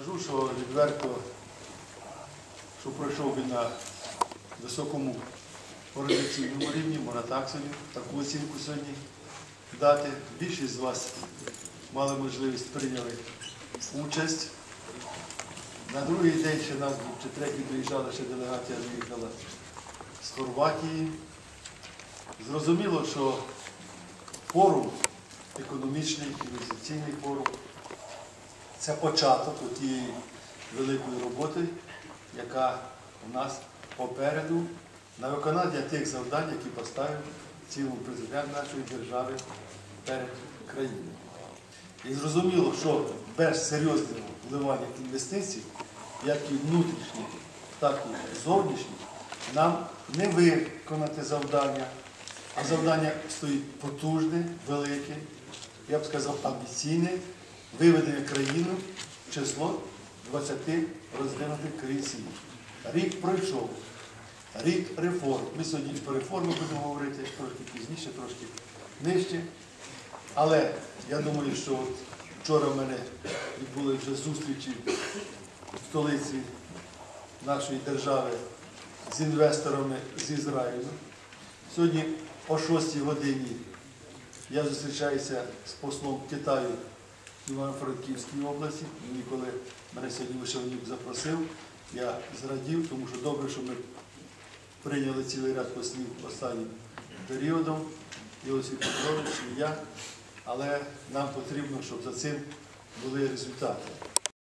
Кажу, що відверто, що пройшов він на високому організаційному рівні, можна так сьогодні, таку оцінку сьогодні дати. Більшість з вас мали можливість прийняли участь. На другий день ще нас чи третій доїжджала, ще делегація доїхала з Хорватії. Зрозуміло, що форум, економічний, інвестиційний форум, це початок тієї великої роботи, яка у нас попереду на виконання тих завдань, які поставив цілому президент нашої держави перед країною. І зрозуміло, що без серйозного вливання інвестицій, як і внутрішніх, так і зовнішніх, нам не виконати завдання, а завдання стоїть потужне, велике, я б сказав, амбіційне, виведення країни в число 20 розвинутих країн. Рік пройшов, рік реформ. Ми сьогодні про реформи будемо говорити трошки пізніше, трошки нижче. Але я думаю, що от вчора в мене відбули вже зустрічі в столиці нашої держави з інвесторами з Ізраїлю. Сьогодні о 6 годині я зустрічаюся з послом Китаю Івано-Франківській області. Мені коли мене сьогодні Вишевнюк запросив, я зрадів, тому що добре, що ми прийняли цілий ряд послів останнім періодом, І Петрович і я, але нам потрібно, щоб за цим були результати.